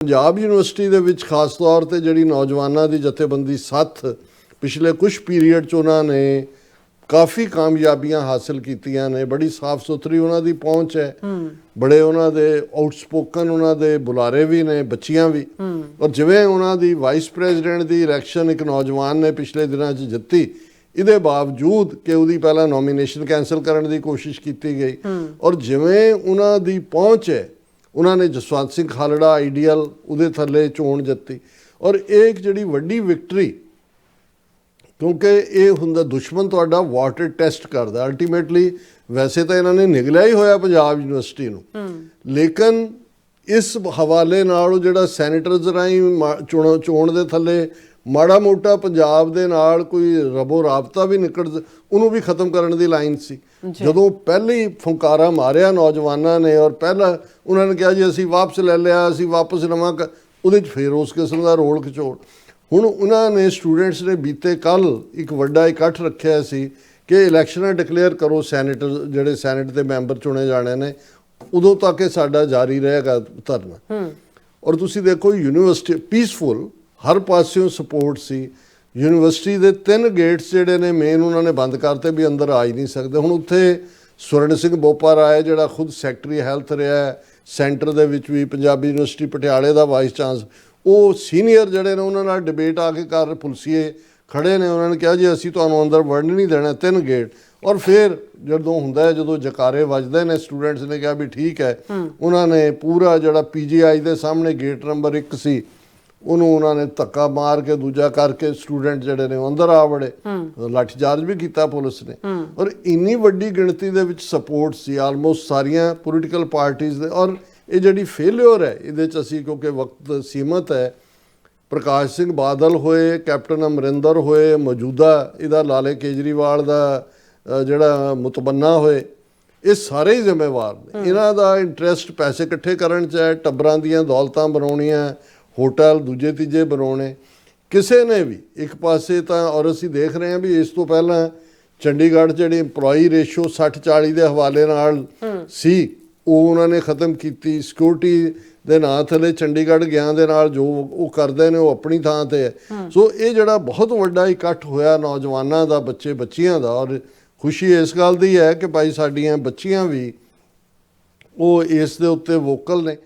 Punjab university ਦੇ ਵਿੱਚ ਖਾਸ ਤੌਰ ਤੇ ਜਿਹੜੀ ਨੌਜਵਾਨਾਂ ਦੀ ਜਥੇਬੰਦੀ ਸੱਥ ਪਿਛਲੇ ਕੁਝ ਪੀਰੀਅਡ ਚ ਉਹਨਾਂ ਨੇ ਕਾਫੀ ਕਾਮਯਾਬੀਆਂ ਹਾਸਲ ਕੀਤੀਆਂ ਨੇ ਬੜੀ ਸਾਫ਼ ਸੁਥਰੀ ਉਹਨਾਂ ਦੀ ਪਹੁੰਚ ਹੈ। ਬੜੇ ਉਹਨਾਂ ਦੇ ਆਊਟਸਪੋਕਨ ਉਹਨਾਂ ਦੇ ਬੁਲਾਰੇ ਵੀ ਨੇ ਬੱਚੀਆਂ ਵੀ। ਔਰ ਜਿਵੇਂ ਉਹਨਾਂ ਦੀ ਵਾਈਸ ਪ੍ਰੈਜ਼ੀਡੈਂਟ ਦੀ ਇਲੈਕਸ਼ਨ ਇੱਕ ਨੌਜਵਾਨ ਨੇ ਪਿਛਲੇ ਦਿਨਾਂ 'ਚ ਜਿੱਤੀ ਇਹਦੇ ਬਾਵਜੂਦ ਕਿ ਉਹਦੀ ਪਹਿਲਾਂ ਨੋਮੀਨੇਸ਼ਨ ਕੈਨਸਲ ਕਰਨ ਦੀ ਕੋਸ਼ਿਸ਼ ਕੀਤੀ ਗਈ। ਔਰ ਜਿਵੇਂ ਉਹਨਾਂ ਦੀ ਪਹੁੰਚ ਹੈ ਉਹਨਾਂ ਨੇ ਜਸਵੰਤ ਸਿੰਘ ਖਾਲੜਾ ਆਈਡੀਅਲ ਉਹਦੇ ਥੱਲੇ ਚੋਣ ਜਿੱਤੀ। ਔਰ ਇਹ ਇੱਕ ਜਿਹੜੀ ਵੱਡੀ ਵਿਕਟਰੀ ਕਿਉਂਕਿ ਇਹ ਹੁੰਦਾ ਦੁਸ਼ਮਣ ਤੁਹਾਡਾ ਵਾਟਰ ਟੈਸਟ ਕਰਦਾ। ਅਲਟੀਮੇਟਲੀ ਵੈਸੇ ਤਾਂ ਇਹਨਾਂ ਨੇ ਨਿਗਲਿਆ ਹੀ ਹੋਇਆ ਪੰਜਾਬ ਯੂਨੀਵਰਸਿਟੀ ਨੂੰ। ਲੇਕਿਨ ਇਸ ਹਵਾਲੇ ਨਾਲ ਉਹ ਜਿਹੜਾ ਸੈਨੇਟਰਸ ਚੋਣ ਚੋਣ ਦੇ ਥੱਲੇ ਮਾੜਾ ਮੋਟਾ ਪੰਜਾਬ ਦੇ ਨਾਲ ਕੋਈ ਰਬੋ ਰਾਬਤਾ ਵੀ ਨਿਕਲ ਉਹਨੂੰ ਵੀ ਖਤਮ ਕਰਨ ਦੀ ਲਾਈਨ ਸੀ। ਜਦੋਂ ਪਹਿਲੀ ਫੁੰਕਾਰਾ ਮਾਰਿਆ ਨੌਜਵਾਨਾਂ ਨੇ ਔਰ ਪਹਿਲਾ ਉਹਨਾਂ ਨੇ ਕਿਹਾ ਜੀ ਅਸੀਂ ਵਾਪਸ ਲੈ ਲਿਆ ਅਸੀਂ ਵਾਪਸ ਲਵਾਂ ਉਹਦੇ ਚ ਫੇਰ ਉਸ ਕਿਸਮ ਦਾ ਰੋਲ ਖਿਚੋੜ। ਹੁਣ ਉਹਨਾਂ ਨੇ ਸਟੂਡੈਂਟਸ ਨੇ ਬੀਤੇ ਕੱਲ ਇੱਕ ਵੱਡਾ ਇਕੱਠ ਰੱਖਿਆ ਸੀ ਕਿ ਇਲੈਕਸ਼ਨਾਂ ਡਿਕਲੇਅਰ ਕਰੋ ਸੈਨੇਟਰ ਜਿਹੜੇ ਸੈਨੇਟ ਦੇ ਮੈਂਬਰ ਚੁਣੇ ਜਾਣੇ ਨੇ ਉਦੋਂ ਤੱਕ ਇਹ ਸਾਡਾ ਜਾਰੀ ਰਹੇਗਾ ਧਰਨਾ। ਔਰ ਤੁਸੀਂ ਦੇਖੋ ਯੂਨੀਵਰਸਿਟੀ ਪੀਸਫੁਲ ਹਰ ਪਾਸਿਓਂ ਸਪੋਰਟ ਸੀ। ਯੂਨੀਵਰਸਿਟੀ ਦੇ ਤਿੰਨ ਗੇਟਸ ਜਿਹੜੇ ਨੇ ਮੇਨ ਉਹਨਾਂ ਨੇ ਬੰਦ ਕਰਤੇ ਵੀ ਅੰਦਰ ਆ ਹੀ ਨਹੀਂ ਸਕਦੇ। ਹੁਣ ਉੱਥੇ ਸੁਰਨ ਸਿੰਘ ਬੋਪਾ ਰਾਏ ਜਿਹੜਾ ਖੁਦ ਸੈਕਟਰੀ ਹੈਲਥ ਰਿਹਾ ਸੈਂਟਰ ਦੇ ਵਿੱਚ ਵੀ ਪੰਜਾਬੀ ਯੂਨੀਵਰਸਿਟੀ ਪਟਿਆਲੇ ਦਾ ਵਾਈਸ ਚਾਂਸ ਉਹ ਸੀਨੀਅਰ ਜਿਹੜੇ ਨੇ ਉਹਨਾਂ ਨਾਲ ਡਿਬੇਟ ਆ ਕੇ ਕਰ ਪੁਲਸੀਏ ਖੜੇ ਨੇ। ਉਹਨਾਂ ਨੇ ਕਿਹਾ ਜੀ ਅਸੀਂ ਤੁਹਾਨੂੰ ਅੰਦਰ ਵੜਨ ਨਹੀਂ ਦੇਣਾ ਤਿੰਨ ਗੇਟ ਔਰ ਫਿਰ ਜਦੋਂ ਹੁੰਦਾ ਹੈ ਜਦੋਂ ਜਕਾਰੇ ਵੱਜਦੇ ਨੇ ਸਟੂਡੈਂਟਸ ਨੇ ਕਿਹਾ ਵੀ ਠੀਕ ਹੈ। ਉਹਨਾਂ ਨੇ ਪੂਰਾ ਜਿਹੜਾ ਪੀਜੀਆਈ ਦੇ ਸਾਹਮਣੇ ਗੇਟ ਨੰਬਰ 1 ਸੀ। ਉਹਨੂੰ ਉਹਨਾਂ ਨੇ ਧੱਕਾ ਮਾਰ ਕੇ ਦੂਜਾ ਕਰਕੇ ਸਟੂਡੈਂਟ ਜਿਹੜੇ ਨੇ ਅੰਦਰ ਆ ਵੜੇ। ਲਾਠੀ ਚਾਰਜ ਵੀ ਕੀਤਾ ਪੁਲਿਸ ਨੇ। ਔਰ ਇੰਨੀ ਵੱਡੀ ਗਿਣਤੀ ਦੇ ਵਿੱਚ ਸਪੋਰਟ ਸੀ ਆਲਮੋਸਟ ਸਾਰੀਆਂ ਪੋਲੀਟੀਕਲ ਪਾਰਟੀਆਂ ਦੇ। ਔਰ ਇਹ ਜਿਹੜੀ ਫੇਲਿਅਰ ਹੈ ਇਹਦੇ ਚ ਅਸੀਂ ਕਿਉਂਕਿ ਵਕਤ ਸੀਮਤ ਹੈ ਪ੍ਰਕਾਸ਼ ਸਿੰਘ ਬਾਦਲ ਹੋਏ ਕੈਪਟਨ ਅਮਰਿੰਦਰ ਹੋਏ ਮੌਜੂਦਾ ਇਹਦਾ ਲਾਲੇ ਕੇਜਰੀਵਾਲ ਦਾ ਜਿਹੜਾ ਮੁਤਬੰਨਾ ਹੋਏ ਇਹ ਸਾਰੇ ਹੀ ਜ਼ਿੰਮੇਵਾਰ ਨੇ। ਇਹਨਾਂ ਦਾ ਇੰਟਰਸਟ ਪੈਸੇ ਇਕੱਠੇ ਕਰਨ ਚ ਹੈ ਟੱਬਰਾਂ ਦੀਆਂ ਦੌਲਤਾਂ ਬਣਾਉਣੀਆਂ ਹੋਟਲ ਦੂਜੇ ਤੀਜੇ ਬਣਾਉਣੇ ਕਿਸੇ ਨੇ ਵੀ ਇੱਕ ਪਾਸੇ ਤਾਂ ਔਰ ਅਸੀਂ ਦੇਖ ਰਹੇ ਹਾਂ ਵੀ ਇਸ ਤੋਂ ਪਹਿਲਾਂ ਚੰਡੀਗੜ੍ਹ ਜਿਹੜੀ EMPLOYEE ਰੇਸ਼ੋ 60 40 ਦੇ ਹਵਾਲੇ ਨਾਲ ਸੀ ਉਹ ਉਹਨਾਂ ਨੇ ਖਤਮ ਕੀਤੀ। ਸਿਕਿਉਰਿਟੀ ਦੇ ਨਾਂ ਥੱਲੇ ਚੰਡੀਗੜ੍ਹ ਗਿਆਂ ਦੇ ਨਾਲ ਜੋ ਉਹ ਕਰਦੇ ਨੇ ਉਹ ਆਪਣੀ ਥਾਂ ਤੇ ਹੈ। ਸੋ ਇਹ ਜਿਹੜਾ ਬਹੁਤ ਵੱਡਾ ਇਕੱਠ ਹੋਇਆ ਨੌਜਵਾਨਾਂ ਦਾ ਬੱਚੇ ਬੱਚੀਆਂ ਦਾ ਔਰ ਖੁਸ਼ੀ ਇਸ ਗੱਲ ਦੀ ਹੈ ਕਿ ਭਾਈ ਸਾਡੀਆਂ ਬੱਚੀਆਂ ਵੀ ਉਹ ਇਸ ਦੇ ਉੱਤੇ ਵੋਕਲ ਨੇ।